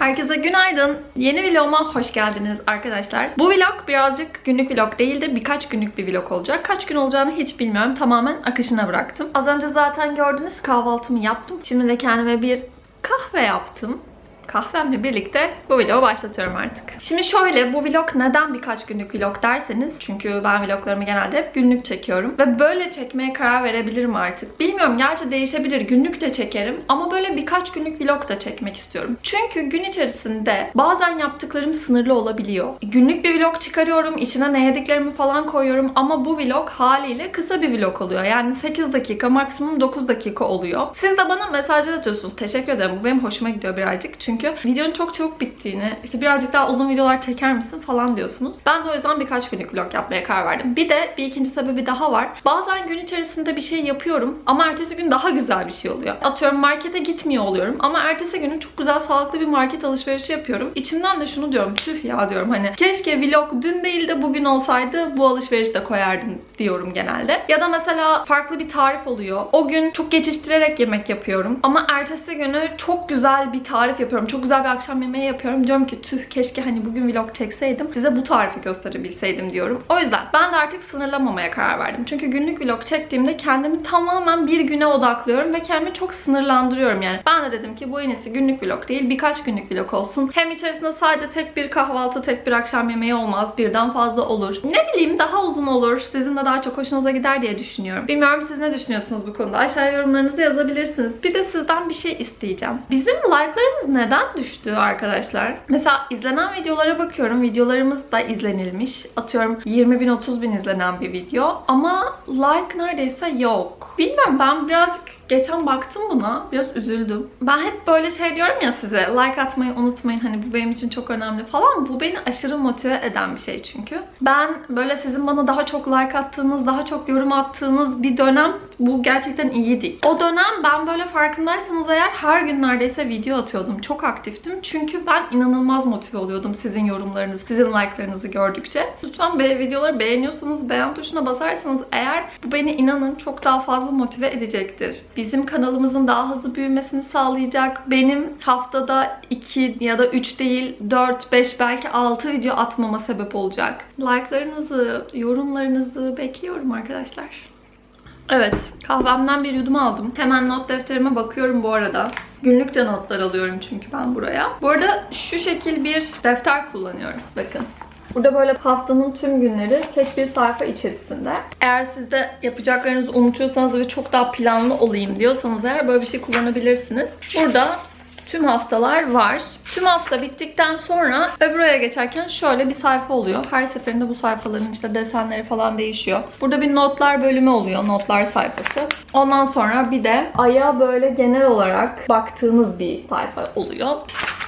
Herkese günaydın. Yeni vloguma hoş geldiniz arkadaşlar. Bu vlog birazcık günlük vlog değil de birkaç günlük bir vlog olacak. Kaç gün olacağını hiç bilmiyorum. Tamamen akışına bıraktım. Az önce zaten gördünüz kahvaltımı yaptım. Şimdi de kendime bir kahve yaptım kahvemle birlikte bu vlogu başlatıyorum artık. Şimdi şöyle bu vlog neden birkaç günlük vlog derseniz çünkü ben vloglarımı genelde hep günlük çekiyorum ve böyle çekmeye karar verebilirim artık. Bilmiyorum gerçi değişebilir günlük de çekerim ama böyle birkaç günlük vlog da çekmek istiyorum. Çünkü gün içerisinde bazen yaptıklarım sınırlı olabiliyor. Günlük bir vlog çıkarıyorum içine ne yediklerimi falan koyuyorum ama bu vlog haliyle kısa bir vlog oluyor. Yani 8 dakika maksimum 9 dakika oluyor. Siz de bana mesajlar atıyorsunuz. Teşekkür ederim. Bu benim hoşuma gidiyor birazcık. Çünkü videonun çok çabuk bittiğini, işte birazcık daha uzun videolar çeker misin falan diyorsunuz. Ben de o yüzden birkaç günlük vlog yapmaya karar verdim. Bir de bir ikinci sebebi daha var. Bazen gün içerisinde bir şey yapıyorum ama ertesi gün daha güzel bir şey oluyor. Atıyorum markete gitmiyor oluyorum ama ertesi günü çok güzel sağlıklı bir market alışverişi yapıyorum. İçimden de şunu diyorum. Tüh ya diyorum hani keşke vlog dün değil de bugün olsaydı bu alışverişi de koyardım diyorum genelde. Ya da mesela farklı bir tarif oluyor. O gün çok geçiştirerek yemek yapıyorum ama ertesi günü çok güzel bir tarif yapıyorum. Çok güzel bir akşam yemeği yapıyorum. Diyorum ki tüh keşke hani bugün vlog çekseydim. Size bu tarifi gösterebilseydim diyorum. O yüzden ben de artık sınırlamamaya karar verdim. Çünkü günlük vlog çektiğimde kendimi tamamen bir güne odaklıyorum ve kendimi çok sınırlandırıyorum yani. Ben de dedim ki bu en iyisi günlük vlog değil birkaç günlük vlog olsun. Hem içerisinde sadece tek bir kahvaltı, tek bir akşam yemeği olmaz. Birden fazla olur. Ne bileyim daha uzun olur. Sizin de daha çok hoşunuza gider diye düşünüyorum. Bilmiyorum siz ne düşünüyorsunuz bu konuda? Aşağıya yorumlarınızı yazabilirsiniz. Bir de sizden bir şey isteyeceğim. Bizim like'larımız neden düştü arkadaşlar? Mesela izlenen videolara bakıyorum. Videolarımız da izlenilmiş. Atıyorum 20 bin 30 bin izlenen bir video. Ama like neredeyse yok. Bilmiyorum ben birazcık Geçen baktım buna. Biraz üzüldüm. Ben hep böyle şey diyorum ya size. Like atmayı unutmayın. Hani bu benim için çok önemli falan. Bu beni aşırı motive eden bir şey çünkü. Ben böyle sizin bana daha çok like attığınız, daha çok yorum attığınız bir dönem bu gerçekten iyiydi. O dönem ben böyle farkındaysanız eğer her gün neredeyse video atıyordum. Çok aktiftim. Çünkü ben inanılmaz motive oluyordum sizin yorumlarınız, sizin like'larınızı gördükçe. Lütfen be videoları beğeniyorsanız beğen tuşuna basarsanız eğer bu beni inanın çok daha fazla motive edecektir bizim kanalımızın daha hızlı büyümesini sağlayacak. Benim haftada 2 ya da 3 değil 4, 5 belki 6 video atmama sebep olacak. Like'larınızı, yorumlarınızı bekliyorum arkadaşlar. Evet, kahvemden bir yudum aldım. Hemen not defterime bakıyorum bu arada. Günlük de notlar alıyorum çünkü ben buraya. Bu arada şu şekil bir defter kullanıyorum. Bakın. Burada böyle haftanın tüm günleri tek bir sayfa içerisinde. Eğer siz de yapacaklarınızı unutuyorsanız ve çok daha planlı olayım diyorsanız eğer böyle bir şey kullanabilirsiniz. Burada tüm haftalar var. Tüm hafta bittikten sonra öbür aya geçerken şöyle bir sayfa oluyor. Her seferinde bu sayfaların işte desenleri falan değişiyor. Burada bir notlar bölümü oluyor. Notlar sayfası. Ondan sonra bir de aya böyle genel olarak baktığınız bir sayfa oluyor.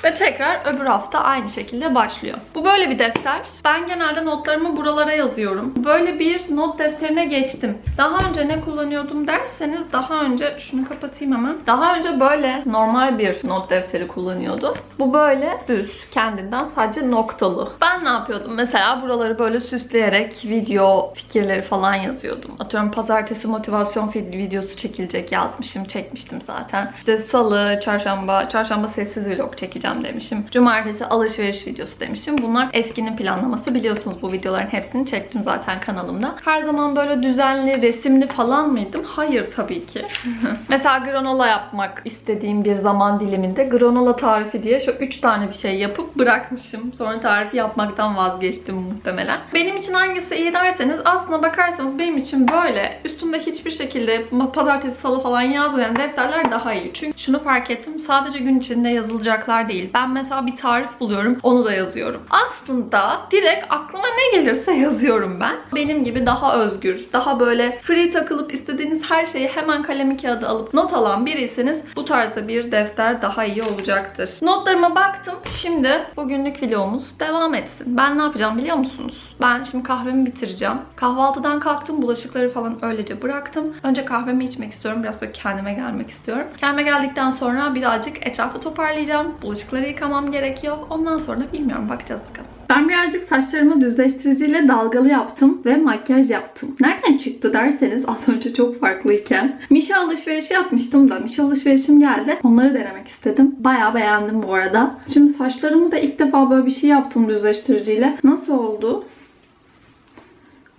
Ve tekrar öbür hafta aynı şekilde başlıyor. Bu böyle bir defter. Ben genelde notlarımı buralara yazıyorum. Böyle bir not defterine geçtim. Daha önce ne kullanıyordum derseniz daha önce şunu kapatayım hemen. Daha önce böyle normal bir not defteri kullanıyordum. Bu böyle düz kendinden sadece noktalı. Ben ne yapıyordum? Mesela buraları böyle süsleyerek video fikirleri falan yazıyordum. Atıyorum pazartesi motivasyon videosu çekilecek yazmışım. Çekmiştim zaten. İşte salı, çarşamba, çarşamba sessiz vlog çekeceğim demişim. Cumartesi alışveriş videosu demişim. Bunlar eskinin planlaması. Biliyorsunuz bu videoların hepsini çektim zaten kanalımda. Her zaman böyle düzenli, resimli falan mıydım? Hayır tabii ki. Mesela granola yapmak istediğim bir zaman diliminde granola tarifi diye şu 3 tane bir şey yapıp bırakmışım. Sonra tarifi yapmaktan vazgeçtim muhtemelen. Benim için hangisi iyi derseniz aslına bakarsanız benim için böyle üstünde hiçbir şekilde pazartesi salı falan yazmayan defterler daha iyi. Çünkü şunu fark ettim sadece gün içinde yazılacaklar değil. Ben mesela bir tarif buluyorum onu da yazıyorum. Aslında direkt aklıma ne gelirse yazıyorum ben. Benim gibi daha özgür, daha böyle free takılıp istediğiniz her şeyi hemen kalemi kağıda alıp not alan biriyseniz bu tarzda bir defter daha iyi olacaktır. Notlarıma baktım. Şimdi bugünlük vlogumuz devam etsin. Ben ne yapacağım biliyor musunuz? Ben şimdi kahvemi bitireceğim. Kahvaltıdan kalktım. Bulaşıkları falan öylece bıraktım. Önce kahvemi içmek istiyorum. Biraz böyle kendime gelmek istiyorum. Kendime geldikten sonra birazcık etrafı toparlayacağım. Bulaşıkları yıkamam gerekiyor. Ondan sonra bilmiyorum bakacağız bakalım. Ben birazcık saçlarımı düzleştiriciyle dalgalı yaptım ve makyaj yaptım. Nereden çıktı derseniz az önce çok farklıyken. Mişa alışverişi yapmıştım da Mişa alışverişim geldi. Onları denemek istedim. Bayağı beğendim bu arada. Şimdi saçlarımı da ilk defa böyle bir şey yaptım düzleştiriciyle. Nasıl oldu?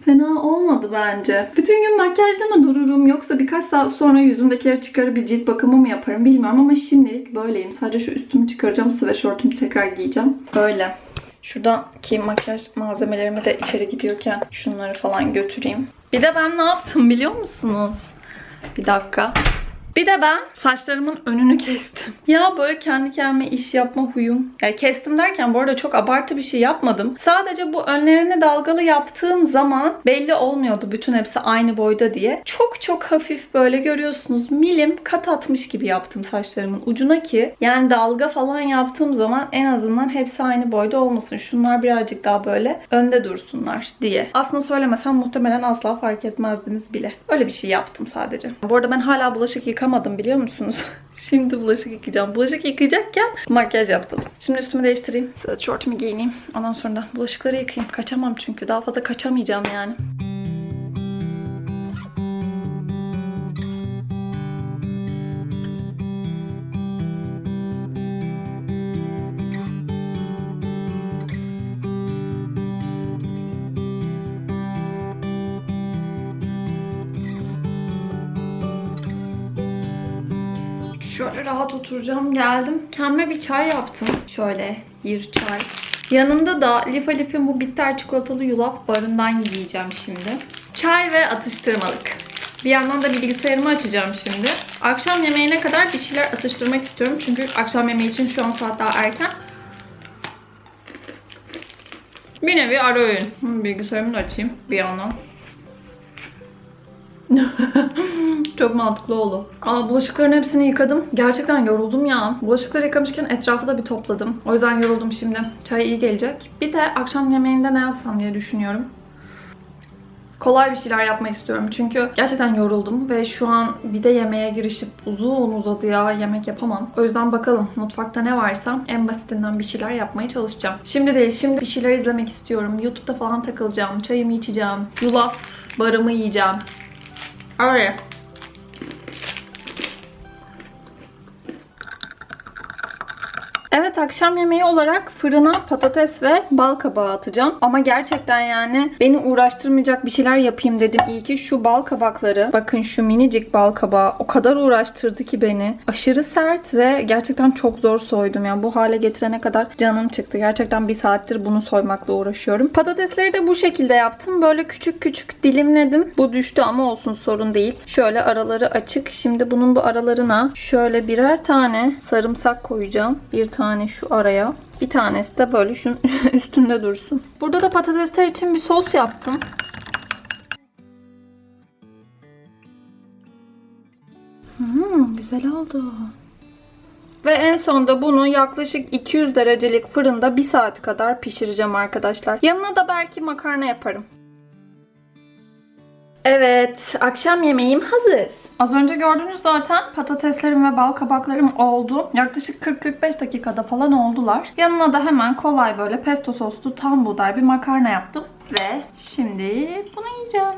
Fena olmadı bence. Bütün gün makyajla mı dururum yoksa birkaç saat sonra yüzümdekileri çıkarıp bir cilt bakımı mı yaparım bilmiyorum ama şimdilik böyleyim. Sadece şu üstümü çıkaracağım. Sweatshirt'ümü tekrar giyeceğim. Böyle. Şuradaki makyaj malzemelerimi de içeri gidiyorken şunları falan götüreyim. Bir de ben ne yaptım biliyor musunuz? Bir dakika. Bir de ben saçlarımın önünü kestim. Ya böyle kendi kendime iş yapma huyum. Yani kestim derken bu arada çok abartı bir şey yapmadım. Sadece bu önlerini dalgalı yaptığım zaman belli olmuyordu bütün hepsi aynı boyda diye. Çok çok hafif böyle görüyorsunuz milim kat atmış gibi yaptım saçlarımın ucuna ki yani dalga falan yaptığım zaman en azından hepsi aynı boyda olmasın. Şunlar birazcık daha böyle önde dursunlar diye. Aslında söylemesem muhtemelen asla fark etmezdiniz bile. Öyle bir şey yaptım sadece. Bu arada ben hala bulaşık yıkamadım biliyor musunuz? Şimdi bulaşık yıkayacağım. Bulaşık yıkayacakken makyaj yaptım. Şimdi üstümü değiştireyim. Sweatshirt'ümü giyineyim. Ondan sonra da bulaşıkları yıkayayım. Kaçamam çünkü. Daha fazla kaçamayacağım yani. Oturacağım. Geldim. Kendime bir çay yaptım. Şöyle bir çay. Yanında da Lifa Lif'in bu bitter çikolatalı yulaf barından yiyeceğim şimdi. Çay ve atıştırmalık. Bir yandan da bilgisayarımı açacağım şimdi. Akşam yemeğine kadar bir şeyler atıştırmak istiyorum. Çünkü akşam yemeği için şu an saat daha erken. Bir nevi ara öğün. Bilgisayarımı da açayım bir yandan. Çok mantıklı oldu. Aa, bulaşıkların hepsini yıkadım. Gerçekten yoruldum ya. Bulaşıkları yıkamışken etrafı da bir topladım. O yüzden yoruldum şimdi. Çay iyi gelecek. Bir de akşam yemeğinde ne yapsam diye düşünüyorum. Kolay bir şeyler yapmak istiyorum. Çünkü gerçekten yoruldum ve şu an bir de yemeğe girişip uzun uzadı ya yemek yapamam. O yüzden bakalım mutfakta ne varsa en basitinden bir şeyler yapmaya çalışacağım. Şimdi değil, şimdi bir şeyler izlemek istiyorum. YouTube'da falan takılacağım. Çayımı içeceğim. Yulaf barımı yiyeceğim. Öyle. Evet akşam yemeği olarak fırına patates ve bal kabağı atacağım. Ama gerçekten yani beni uğraştırmayacak bir şeyler yapayım dedim. İyi ki şu bal kabakları bakın şu minicik bal kabağı o kadar uğraştırdı ki beni. Aşırı sert ve gerçekten çok zor soydum. Yani bu hale getirene kadar canım çıktı. Gerçekten bir saattir bunu soymakla uğraşıyorum. Patatesleri de bu şekilde yaptım. Böyle küçük küçük dilimledim. Bu düştü ama olsun sorun değil. Şöyle araları açık. Şimdi bunun bu aralarına şöyle birer tane sarımsak koyacağım. Bir tane şu araya. Bir tanesi de böyle şunun üstünde dursun. Burada da patatesler için bir sos yaptım. Hmm, güzel oldu. Ve en sonda bunu yaklaşık 200 derecelik fırında 1 saat kadar pişireceğim arkadaşlar. Yanına da belki makarna yaparım. Evet, akşam yemeğim hazır. Az önce gördünüz zaten patateslerim ve bal kabaklarım oldu. Yaklaşık 40-45 dakikada falan oldular. Yanına da hemen kolay böyle pesto soslu tam buğday bir makarna yaptım. Ve şimdi bunu yiyeceğim.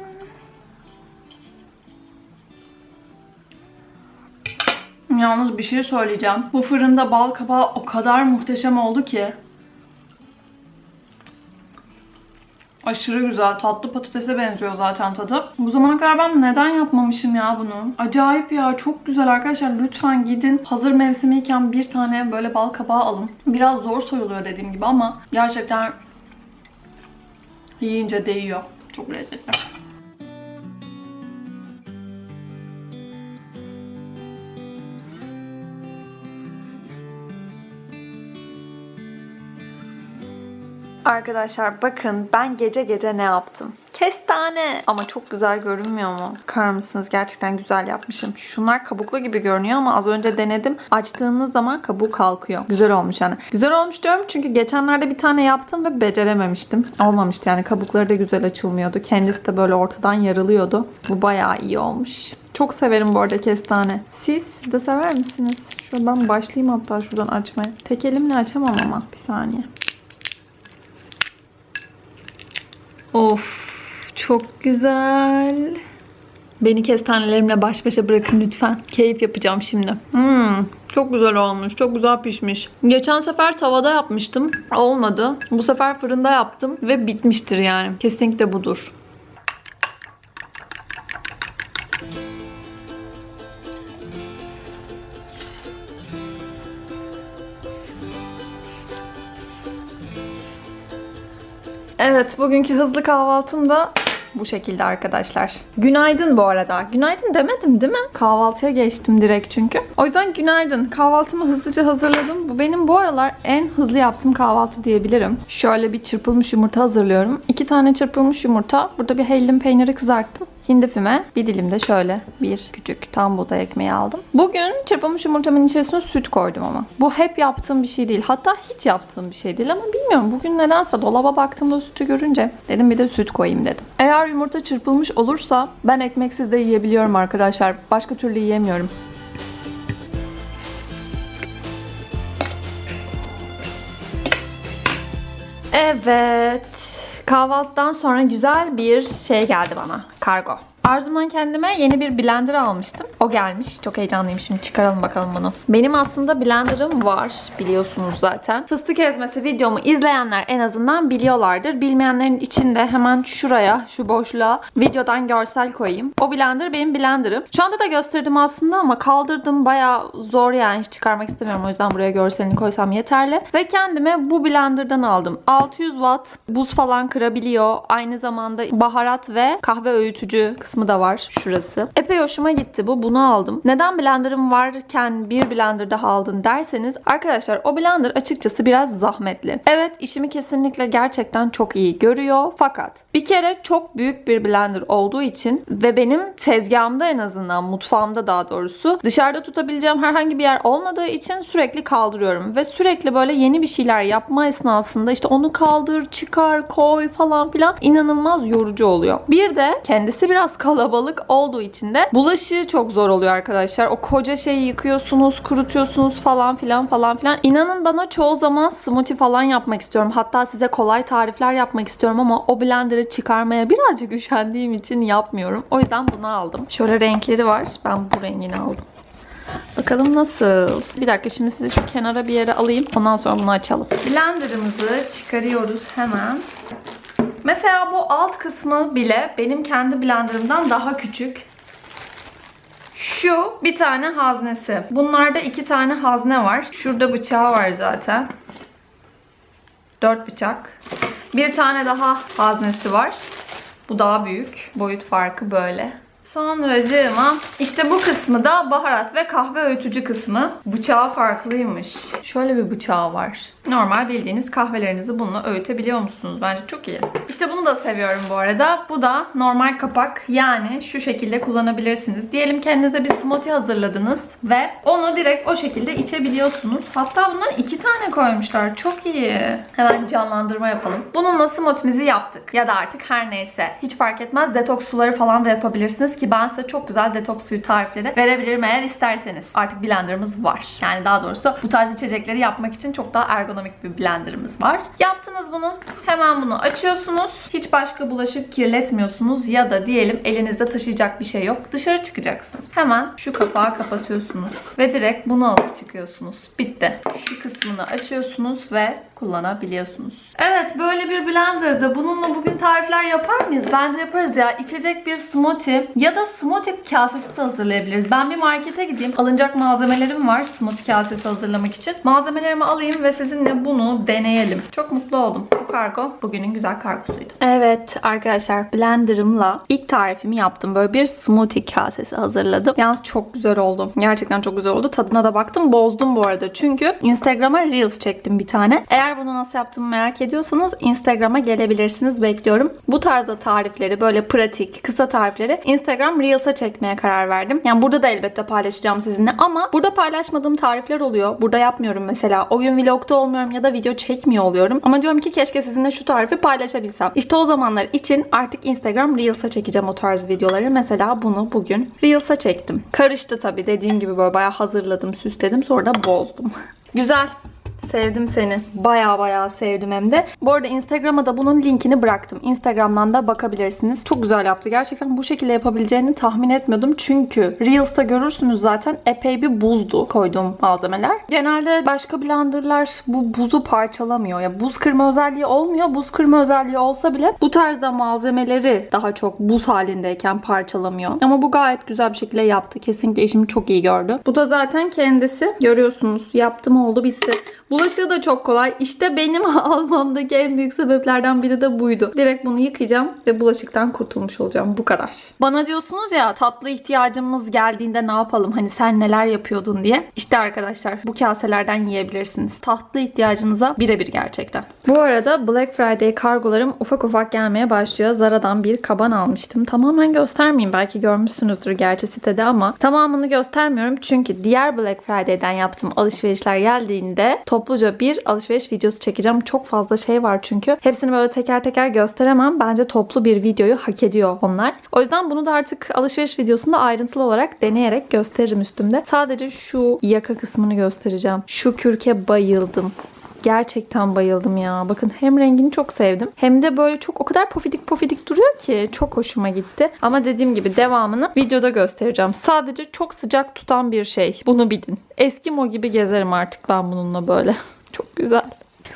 Yalnız bir şey söyleyeceğim. Bu fırında bal kabağı o kadar muhteşem oldu ki. Aşırı güzel. Tatlı patatese benziyor zaten tadı. Bu zamana kadar ben neden yapmamışım ya bunu? Acayip ya. Çok güzel arkadaşlar. Lütfen gidin. Hazır mevsimiyken bir tane böyle bal kabağı alın. Biraz zor soyuluyor dediğim gibi ama gerçekten yiyince değiyor. Çok lezzetli. Arkadaşlar bakın ben gece gece ne yaptım. Kestane. Ama çok güzel görünmüyor mu? Bakar mısınız? Gerçekten güzel yapmışım. Şunlar kabuklu gibi görünüyor ama az önce denedim. Açtığınız zaman kabuğu kalkıyor. Güzel olmuş yani. Güzel olmuş diyorum çünkü geçenlerde bir tane yaptım ve becerememiştim. Olmamıştı yani. Kabukları da güzel açılmıyordu. Kendisi de böyle ortadan yarılıyordu. Bu bayağı iyi olmuş. Çok severim bu arada kestane. Siz, siz de sever misiniz? Şuradan başlayayım hatta şuradan açmaya. Tek elimle açamam ama. Bir saniye. Of çok güzel. Beni kestanelerimle baş başa bırakın lütfen. Keyif yapacağım şimdi. Hmm, çok güzel olmuş. Çok güzel pişmiş. Geçen sefer tavada yapmıştım. Olmadı. Bu sefer fırında yaptım ve bitmiştir yani. Kesinlikle budur. Evet, bugünkü hızlı kahvaltım da bu şekilde arkadaşlar. Günaydın bu arada. Günaydın demedim değil mi? Kahvaltıya geçtim direkt çünkü. O yüzden günaydın. Kahvaltımı hızlıca hazırladım. Bu benim bu aralar en hızlı yaptığım kahvaltı diyebilirim. Şöyle bir çırpılmış yumurta hazırlıyorum. İki tane çırpılmış yumurta. Burada bir hellim peyniri kızarttım. Hindi füme. Bir dilim de şöyle bir küçük tam buğday ekmeği aldım. Bugün çırpılmış yumurtamın içerisine süt koydum ama. Bu hep yaptığım bir şey değil. Hatta hiç yaptığım bir şey değil ama bilmiyorum. Bugün nedense dolaba baktığımda sütü görünce dedim bir de süt koyayım dedim. Eğer yumurta çırpılmış olursa ben ekmeksiz de yiyebiliyorum arkadaşlar. Başka türlü yiyemiyorum. Evet. Kahvaltıdan sonra güzel bir şey geldi bana. Kargo. Arzum'dan kendime yeni bir blender almıştım. O gelmiş. Çok heyecanlıyım. Şimdi çıkaralım bakalım bunu. Benim aslında blenderım var. Biliyorsunuz zaten. Fıstık ezmesi videomu izleyenler en azından biliyorlardır. Bilmeyenlerin içinde hemen şuraya, şu boşluğa videodan görsel koyayım. O blender benim blenderım. Şu anda da gösterdim aslında ama kaldırdım. Bayağı zor yani. Hiç çıkarmak istemiyorum. O yüzden buraya görselini koysam yeterli. Ve kendime bu blenderdan aldım. 600 watt. Buz falan kırabiliyor. Aynı zamanda baharat ve kahve öğütücü da var şurası. Epey hoşuma gitti bu. Bunu aldım. Neden blenderım varken bir blender daha aldın derseniz arkadaşlar o blender açıkçası biraz zahmetli. Evet işimi kesinlikle gerçekten çok iyi görüyor fakat bir kere çok büyük bir blender olduğu için ve benim tezgahımda en azından mutfağımda daha doğrusu dışarıda tutabileceğim herhangi bir yer olmadığı için sürekli kaldırıyorum ve sürekli böyle yeni bir şeyler yapma esnasında işte onu kaldır, çıkar, koy falan filan inanılmaz yorucu oluyor. Bir de kendisi biraz kalabalık olduğu için de bulaşığı çok zor oluyor arkadaşlar. O koca şeyi yıkıyorsunuz, kurutuyorsunuz falan filan falan filan. İnanın bana çoğu zaman smoothie falan yapmak istiyorum. Hatta size kolay tarifler yapmak istiyorum ama o blenderı çıkarmaya birazcık üşendiğim için yapmıyorum. O yüzden bunu aldım. Şöyle renkleri var. Ben bu rengini aldım. Bakalım nasıl? Bir dakika şimdi sizi şu kenara bir yere alayım. Ondan sonra bunu açalım. Blenderımızı çıkarıyoruz hemen. Mesela bu alt kısmı bile benim kendi blenderımdan daha küçük. Şu bir tane haznesi. Bunlarda iki tane hazne var. Şurada bıçağı var zaten. Dört bıçak. Bir tane daha haznesi var. Bu daha büyük. Boyut farkı böyle. Sonracığıma işte bu kısmı da baharat ve kahve öğütücü kısmı. Bıçağı farklıymış. Şöyle bir bıçağı var. Normal bildiğiniz kahvelerinizi bununla öğütebiliyor musunuz? Bence çok iyi. İşte bunu da seviyorum bu arada. Bu da normal kapak. Yani şu şekilde kullanabilirsiniz. Diyelim kendinize bir smoothie hazırladınız ve onu direkt o şekilde içebiliyorsunuz. Hatta bundan iki tane koymuşlar. Çok iyi. Hemen canlandırma yapalım. Bununla smoothie'mizi yaptık. Ya da artık her neyse. Hiç fark etmez. Detoks suları falan da yapabilirsiniz ki ben size çok güzel detoks suyu tarifleri verebilirim eğer isterseniz. Artık blenderımız var. Yani daha doğrusu bu tarz içecekleri yapmak için çok daha ergonomik bir blenderımız var. Yaptınız bunu. Hemen bunu açıyorsunuz. Hiç başka bulaşık kirletmiyorsunuz ya da diyelim elinizde taşıyacak bir şey yok. Dışarı çıkacaksınız. Hemen şu kapağı kapatıyorsunuz ve direkt bunu alıp çıkıyorsunuz. Bitti. Şu kısmını açıyorsunuz ve kullanabiliyorsunuz. Evet böyle bir blenderda bununla bugün tarifler yapar mıyız? Bence yaparız ya. İçecek bir smoothie ya da smoothie kasesi de hazırlayabiliriz. Ben bir markete gideyim. Alınacak malzemelerim var smoothie kasesi hazırlamak için. Malzemelerimi alayım ve sizinle bunu deneyelim. Çok mutlu oldum. Bu kargo bugünün güzel kargosuydu. Evet arkadaşlar blenderımla ilk tarifimi yaptım. Böyle bir smoothie kasesi hazırladım. Yalnız çok güzel oldu. Gerçekten çok güzel oldu. Tadına da baktım. Bozdum bu arada. Çünkü Instagram'a Reels çektim bir tane. Eğer bunu nasıl yaptığımı merak ediyorsanız Instagram'a gelebilirsiniz. Bekliyorum. Bu tarzda tarifleri böyle pratik, kısa tarifleri Instagram Reels'a çekmeye karar verdim. Yani burada da elbette paylaşacağım sizinle ama burada paylaşmadığım tarifler oluyor. Burada yapmıyorum mesela. O gün vlogda olmuyorum ya da video çekmiyor oluyorum. Ama diyorum ki keşke sizinle şu tarifi paylaşabilsem. İşte o zamanlar için artık Instagram Reels'a çekeceğim o tarz videoları. Mesela bunu bugün Reels'a çektim. Karıştı tabii dediğim gibi böyle bayağı hazırladım, süsledim sonra da bozdum. Güzel. Sevdim seni. Baya baya sevdim hem de. Bu arada Instagram'a da bunun linkini bıraktım. Instagram'dan da bakabilirsiniz. Çok güzel yaptı. Gerçekten bu şekilde yapabileceğini tahmin etmiyordum. Çünkü Reels'ta görürsünüz zaten epey bir buzdu koyduğum malzemeler. Genelde başka blenderlar bu buzu parçalamıyor. Ya buz kırma özelliği olmuyor. Buz kırma özelliği olsa bile bu tarzda malzemeleri daha çok buz halindeyken parçalamıyor. Ama bu gayet güzel bir şekilde yaptı. Kesinlikle işimi çok iyi gördü. Bu da zaten kendisi. Görüyorsunuz. Yaptım oldu bitti. Bulaşığı da çok kolay. İşte benim almamdaki en büyük sebeplerden biri de buydu. Direkt bunu yıkayacağım ve bulaşıktan kurtulmuş olacağım. Bu kadar. Bana diyorsunuz ya tatlı ihtiyacımız geldiğinde ne yapalım? Hani sen neler yapıyordun diye. İşte arkadaşlar bu kaselerden yiyebilirsiniz. Tatlı ihtiyacınıza birebir gerçekten. Bu arada Black Friday kargolarım ufak ufak gelmeye başlıyor. Zara'dan bir kaban almıştım. Tamamen göstermeyeyim. Belki görmüşsünüzdür gerçi sitede ama tamamını göstermiyorum. Çünkü diğer Black Friday'den yaptığım alışverişler geldiğinde topluca bir alışveriş videosu çekeceğim. Çok fazla şey var çünkü. Hepsini böyle teker teker gösteremem. Bence toplu bir videoyu hak ediyor onlar. O yüzden bunu da artık alışveriş videosunda ayrıntılı olarak deneyerek gösteririm üstümde. Sadece şu yaka kısmını göstereceğim. Şu kürke bayıldım. Gerçekten bayıldım ya. Bakın hem rengini çok sevdim. Hem de böyle çok o kadar pofidik pofidik duruyor ki çok hoşuma gitti. Ama dediğim gibi devamını videoda göstereceğim. Sadece çok sıcak tutan bir şey. Bunu bilin. Eskimo gibi gezerim artık ben bununla böyle. çok güzel.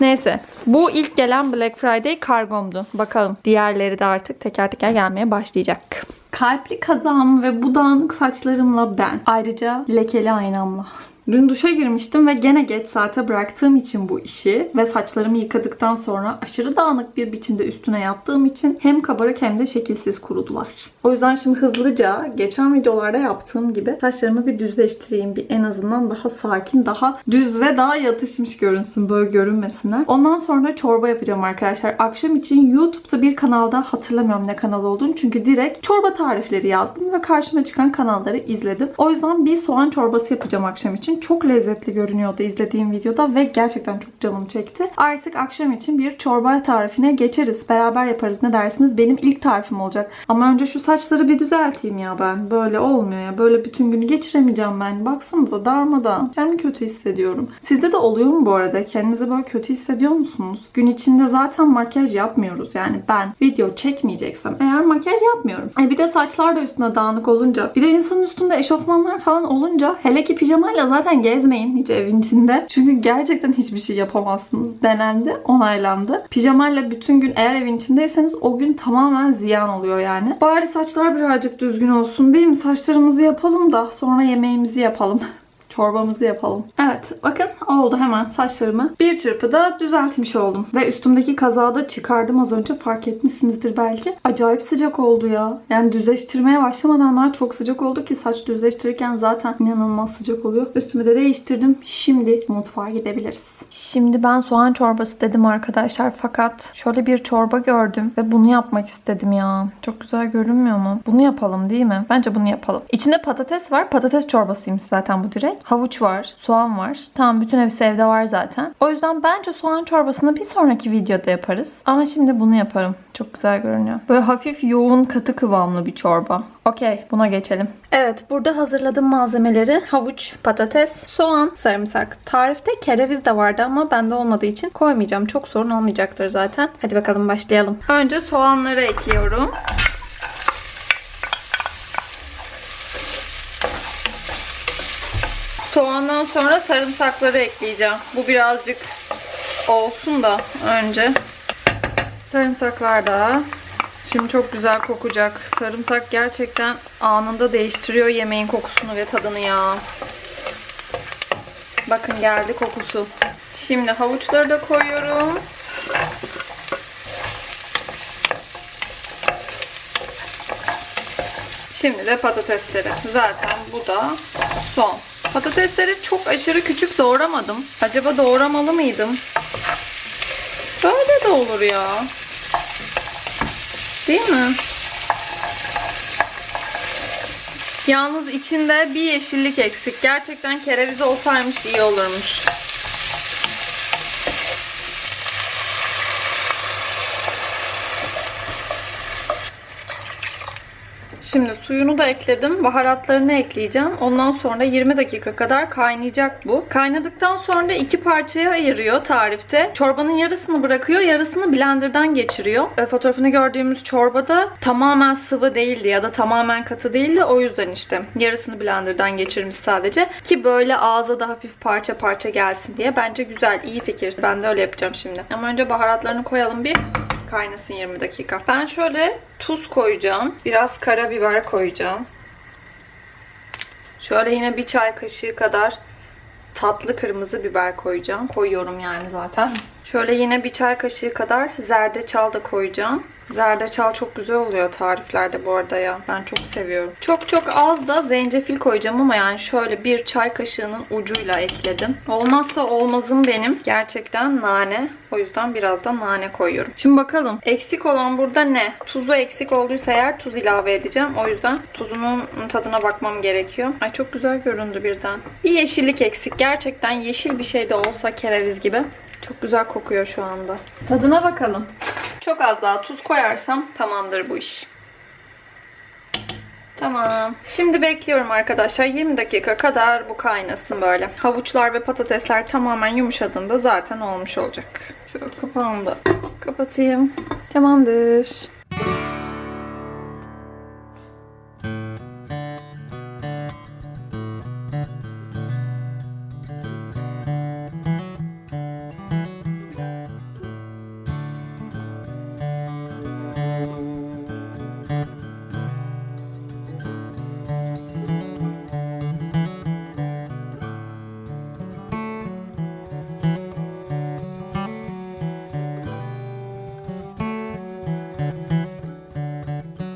Neyse. Bu ilk gelen Black Friday kargomdu. Bakalım. Diğerleri de artık teker teker gelmeye başlayacak. Kalpli kazağım ve bu dağınık saçlarımla ben. Ayrıca lekeli aynamla. Dün duşa girmiştim ve gene geç saate bıraktığım için bu işi ve saçlarımı yıkadıktan sonra aşırı dağınık bir biçimde üstüne yattığım için hem kabarık hem de şekilsiz kurudular. O yüzden şimdi hızlıca geçen videolarda yaptığım gibi saçlarımı bir düzleştireyim. Bir en azından daha sakin, daha düz ve daha yatışmış görünsün. Böyle görünmesinler. Ondan sonra çorba yapacağım arkadaşlar. Akşam için YouTube'da bir kanalda hatırlamıyorum ne kanal olduğunu. Çünkü direkt çorba tarifleri yazdım ve karşıma çıkan kanalları izledim. O yüzden bir soğan çorbası yapacağım akşam için. Çok lezzetli görünüyordu izlediğim videoda ve gerçekten çok canım çekti. Artık akşam için bir çorba tarifine geçeriz. Beraber yaparız ne dersiniz? Benim ilk tarifim olacak. Ama önce şu saçları bir düzelteyim ya ben. Böyle olmuyor ya. Böyle bütün günü geçiremeyeceğim ben. Baksanıza darmadan. Kendimi kötü hissediyorum. Sizde de oluyor mu bu arada? Kendinizi böyle kötü hissediyor musunuz? Gün içinde zaten makyaj yapmıyoruz. Yani ben video çekmeyeceksem eğer makyaj yapmıyorum. E bir de saçlar da üstüne dağınık olunca. Bir de insanın üstünde eşofmanlar falan olunca hele ki pijamayla zaten gezmeyin hiç evin içinde. Çünkü gerçekten hiçbir şey yapamazsınız. Denendi, onaylandı. Pijamayla bütün gün eğer evin içindeyseniz o gün tamamen ziyan oluyor yani. Bari saçlar birazcık düzgün olsun değil mi? Saçlarımızı yapalım da sonra yemeğimizi yapalım. çorbamızı yapalım. Evet bakın oldu hemen saçlarımı bir çırpıda düzeltmiş oldum. Ve üstümdeki kazağı da çıkardım az önce fark etmişsinizdir belki. Acayip sıcak oldu ya. Yani düzleştirmeye başlamadan daha çok sıcak oldu ki saç düzleştirirken zaten inanılmaz sıcak oluyor. Üstümü de değiştirdim. Şimdi mutfağa gidebiliriz. Şimdi ben soğan çorbası dedim arkadaşlar fakat şöyle bir çorba gördüm ve bunu yapmak istedim ya. Çok güzel görünmüyor mu? Bunu yapalım değil mi? Bence bunu yapalım. İçinde patates var. Patates çorbasıymış zaten bu direkt. Havuç var, soğan var. Tamam bütün hepsi evde var zaten. O yüzden bence soğan çorbasını bir sonraki videoda yaparız. Ama şimdi bunu yaparım. Çok güzel görünüyor. Böyle hafif yoğun katı kıvamlı bir çorba. Okey buna geçelim. Evet burada hazırladığım malzemeleri havuç, patates, soğan, sarımsak. Tarifte kereviz de vardı ama bende olmadığı için koymayacağım. Çok sorun olmayacaktır zaten. Hadi bakalım başlayalım. Önce soğanları ekliyorum. Soğandan sonra sarımsakları ekleyeceğim. Bu birazcık olsun da önce. Sarımsaklar da. Şimdi çok güzel kokacak. Sarımsak gerçekten anında değiştiriyor yemeğin kokusunu ve tadını ya. Bakın geldi kokusu. Şimdi havuçları da koyuyorum. Şimdi de patatesleri. Zaten bu da son. Patatesleri çok aşırı küçük doğramadım. Acaba doğramalı mıydım? Böyle de olur ya. Değil mi? Yalnız içinde bir yeşillik eksik. Gerçekten kereviz olsaymış iyi olurmuş. Şimdi suyunu da ekledim. Baharatlarını ekleyeceğim. Ondan sonra 20 dakika kadar kaynayacak bu. Kaynadıktan sonra iki parçaya ayırıyor tarifte. Çorbanın yarısını bırakıyor, yarısını blenderdan geçiriyor. E, fotoğrafını gördüğümüz çorbada tamamen sıvı değildi ya da tamamen katı değildi. O yüzden işte yarısını blenderdan geçirmiş sadece. Ki böyle ağza da hafif parça parça gelsin diye. Bence güzel, iyi fikir. Ben de öyle yapacağım şimdi. Ama önce baharatlarını koyalım bir. Kaynasın 20 dakika. Ben şöyle tuz koyacağım. Biraz karabiber koyacağım. Şöyle yine bir çay kaşığı kadar tatlı kırmızı biber koyacağım. Koyuyorum yani zaten. Şöyle yine bir çay kaşığı kadar zerdeçal da koyacağım. Zerdeçal çok güzel oluyor tariflerde bu arada ya. Ben çok seviyorum. Çok çok az da zencefil koyacağım ama yani şöyle bir çay kaşığının ucuyla ekledim. Olmazsa olmazım benim. Gerçekten nane. O yüzden biraz da nane koyuyorum. Şimdi bakalım. Eksik olan burada ne? Tuzu eksik olduysa eğer tuz ilave edeceğim. O yüzden tuzunun tadına bakmam gerekiyor. Ay çok güzel göründü birden. Bir yeşillik eksik. Gerçekten yeşil bir şey de olsa kereviz gibi. Çok güzel kokuyor şu anda. Tadına bakalım. Çok az daha tuz koyarsam tamamdır bu iş. Tamam. Şimdi bekliyorum arkadaşlar. 20 dakika kadar bu kaynasın böyle. Havuçlar ve patatesler tamamen yumuşadığında zaten olmuş olacak. Şöyle kapağını da kapatayım. Tamamdır.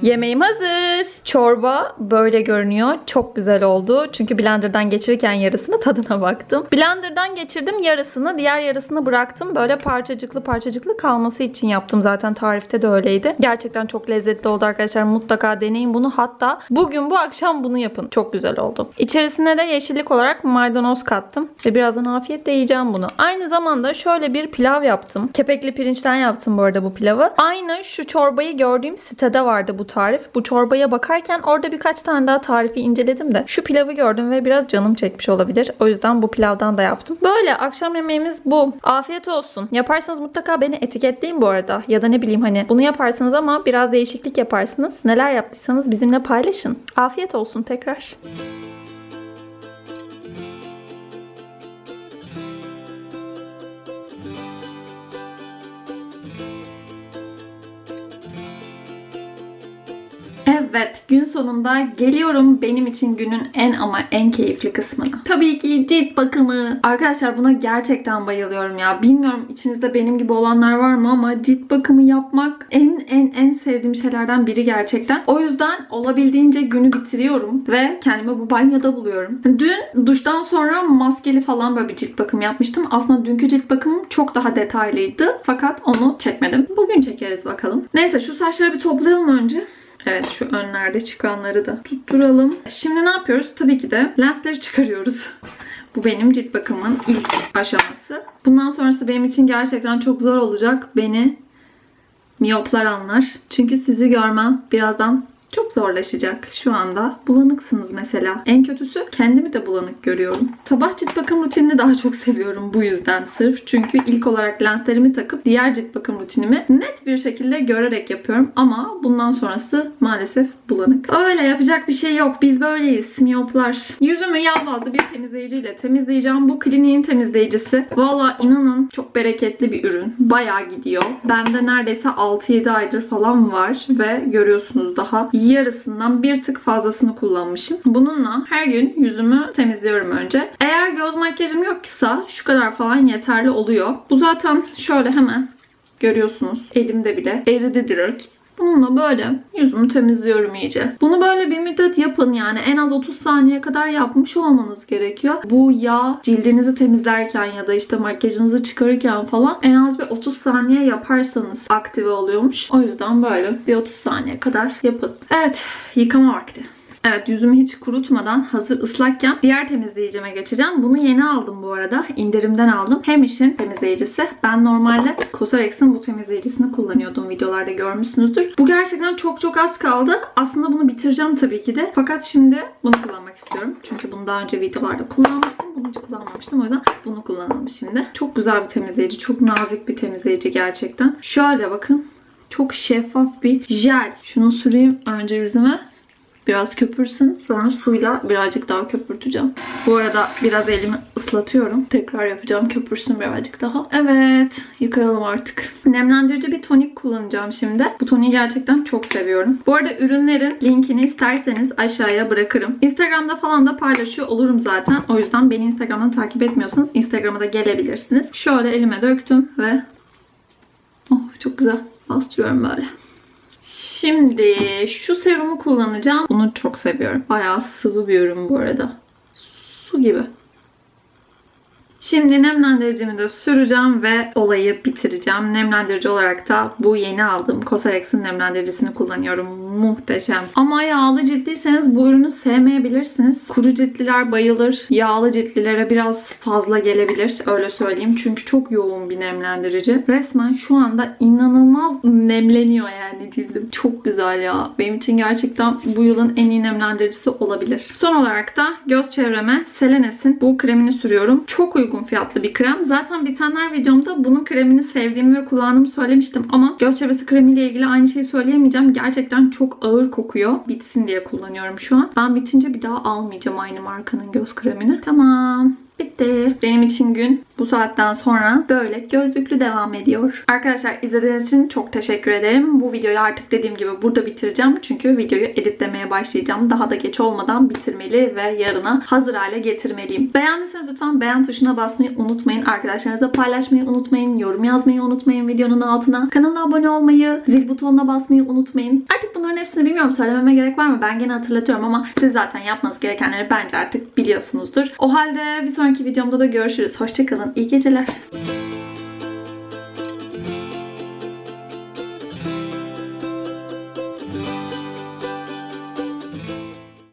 Yemeğim hazır. Çorba böyle görünüyor. Çok güzel oldu. Çünkü blenderdan geçirirken yarısını tadına baktım. Blenderdan geçirdim yarısını. Diğer yarısını bıraktım. Böyle parçacıklı parçacıklı kalması için yaptım. Zaten tarifte de öyleydi. Gerçekten çok lezzetli oldu arkadaşlar. Mutlaka deneyin bunu. Hatta bugün bu akşam bunu yapın. Çok güzel oldu. İçerisine de yeşillik olarak maydanoz kattım. Ve birazdan afiyetle yiyeceğim bunu. Aynı zamanda şöyle bir pilav yaptım. Kepekli pirinçten yaptım bu arada bu pilavı. Aynı şu çorbayı gördüğüm sitede vardı bu tarif. Bu çorbaya bakarken orada birkaç tane daha tarifi inceledim de şu pilavı gördüm ve biraz canım çekmiş olabilir. O yüzden bu pilavdan da yaptım. Böyle akşam yemeğimiz bu. Afiyet olsun. Yaparsanız mutlaka beni etiketleyin bu arada. Ya da ne bileyim hani bunu yaparsınız ama biraz değişiklik yaparsınız. Neler yaptıysanız bizimle paylaşın. Afiyet olsun tekrar. Evet, gün sonunda geliyorum benim için günün en ama en keyifli kısmına. Tabii ki cilt bakımı. Arkadaşlar buna gerçekten bayılıyorum ya. Bilmiyorum içinizde benim gibi olanlar var mı ama cilt bakımı yapmak en en en sevdiğim şeylerden biri gerçekten. O yüzden olabildiğince günü bitiriyorum ve kendimi bu banyoda buluyorum. Dün duştan sonra maskeli falan böyle bir cilt bakımı yapmıştım. Aslında dünkü cilt bakımım çok daha detaylıydı. Fakat onu çekmedim. Bugün çekeriz bakalım. Neyse şu saçları bir toplayalım önce. Evet şu önlerde çıkanları da tutturalım. Şimdi ne yapıyoruz? Tabii ki de lensleri çıkarıyoruz. Bu benim cilt bakımın ilk aşaması. Bundan sonrası benim için gerçekten çok zor olacak. Beni miyoplar anlar. Çünkü sizi görmem birazdan çok zorlaşacak şu anda. Bulanıksınız mesela. En kötüsü kendimi de bulanık görüyorum. Sabah cilt bakım rutinini daha çok seviyorum bu yüzden sırf. Çünkü ilk olarak lenslerimi takıp diğer cilt bakım rutinimi net bir şekilde görerek yapıyorum. Ama bundan sonrası maalesef bulanık. Öyle yapacak bir şey yok. Biz böyleyiz miyoplar. Yüzümü yağ bazlı bir temizleyiciyle temizleyeceğim. Bu kliniğin temizleyicisi. Valla inanın çok bereketli bir ürün. Bayağı gidiyor. Bende neredeyse 6-7 aydır falan var ve görüyorsunuz daha yarısından bir tık fazlasını kullanmışım. Bununla her gün yüzümü temizliyorum önce. Eğer göz makyajım yoksa şu kadar falan yeterli oluyor. Bu zaten şöyle hemen görüyorsunuz elimde bile eridi direkt. Bununla böyle yüzümü temizliyorum iyice. Bunu böyle bir müddet yapın yani en az 30 saniye kadar yapmış olmanız gerekiyor. Bu yağ cildinizi temizlerken ya da işte makyajınızı çıkarırken falan en az bir 30 saniye yaparsanız aktive oluyormuş. O yüzden böyle bir 30 saniye kadar yapın. Evet yıkama vakti. Evet yüzümü hiç kurutmadan hazır ıslakken diğer temizleyicime geçeceğim. Bunu yeni aldım bu arada. İndirimden aldım. Hemiş'in temizleyicisi. Ben normalde Cosrx'in bu temizleyicisini kullanıyordum. Videolarda görmüşsünüzdür. Bu gerçekten çok çok az kaldı. Aslında bunu bitireceğim tabii ki de. Fakat şimdi bunu kullanmak istiyorum. Çünkü bunu daha önce videolarda kullanmıştım. Bunu hiç kullanmamıştım. O yüzden bunu kullanalım şimdi. Çok güzel bir temizleyici. Çok nazik bir temizleyici gerçekten. Şöyle bakın. Çok şeffaf bir jel. Şunu süreyim önce yüzüme. Biraz köpürsün. Sonra suyla birazcık daha köpürteceğim. Bu arada biraz elimi ıslatıyorum. Tekrar yapacağım. Köpürsün birazcık daha. Evet. Yıkayalım artık. Nemlendirici bir tonik kullanacağım şimdi. Bu toniği gerçekten çok seviyorum. Bu arada ürünlerin linkini isterseniz aşağıya bırakırım. Instagram'da falan da paylaşıyor olurum zaten. O yüzden beni Instagram'dan takip etmiyorsanız Instagram'a da gelebilirsiniz. Şöyle elime döktüm ve Oh çok güzel. Bastırıyorum böyle. Şimdi şu serumu kullanacağım. Bunu çok seviyorum. Bayağı sıvı bir ürün bu arada. Su gibi. Şimdi nemlendiricimi de süreceğim ve olayı bitireceğim. Nemlendirici olarak da bu yeni aldığım Cosrx'in nemlendiricisini kullanıyorum. Muhteşem. Ama yağlı ciltliyseniz bu ürünü sevmeyebilirsiniz. Kuru ciltliler bayılır. Yağlı ciltlilere biraz fazla gelebilir. Öyle söyleyeyim. Çünkü çok yoğun bir nemlendirici. Resmen şu anda inanılmaz nemleniyor yani cildim. Çok güzel ya. Benim için gerçekten bu yılın en iyi nemlendiricisi olabilir. Son olarak da göz çevreme Selenes'in bu kremini sürüyorum. Çok uygun fiyatlı bir krem. Zaten bitenler videomda bunun kremini sevdiğimi ve kullandığımı söylemiştim ama göz çevresi kremiyle ilgili aynı şeyi söyleyemeyeceğim. Gerçekten çok ağır kokuyor. Bitsin diye kullanıyorum şu an. Ben bitince bir daha almayacağım aynı markanın göz kremini. Tamam. Bitti. Benim için gün bu saatten sonra böyle gözlüklü devam ediyor. Arkadaşlar izlediğiniz için çok teşekkür ederim. Bu videoyu artık dediğim gibi burada bitireceğim. Çünkü videoyu editlemeye başlayacağım. Daha da geç olmadan bitirmeli ve yarına hazır hale getirmeliyim. Beğendiyseniz lütfen beğen tuşuna basmayı unutmayın. Arkadaşlarınızla paylaşmayı unutmayın. Yorum yazmayı unutmayın videonun altına. Kanala abone olmayı, zil butonuna basmayı unutmayın. Artık bunların hepsini bilmiyorum söylememe gerek var mı? Ben gene hatırlatıyorum ama siz zaten yapmanız gerekenleri bence artık biliyorsunuzdur. O halde bir sonraki videomda da görüşürüz. Hoşçakalın. İyi geceler.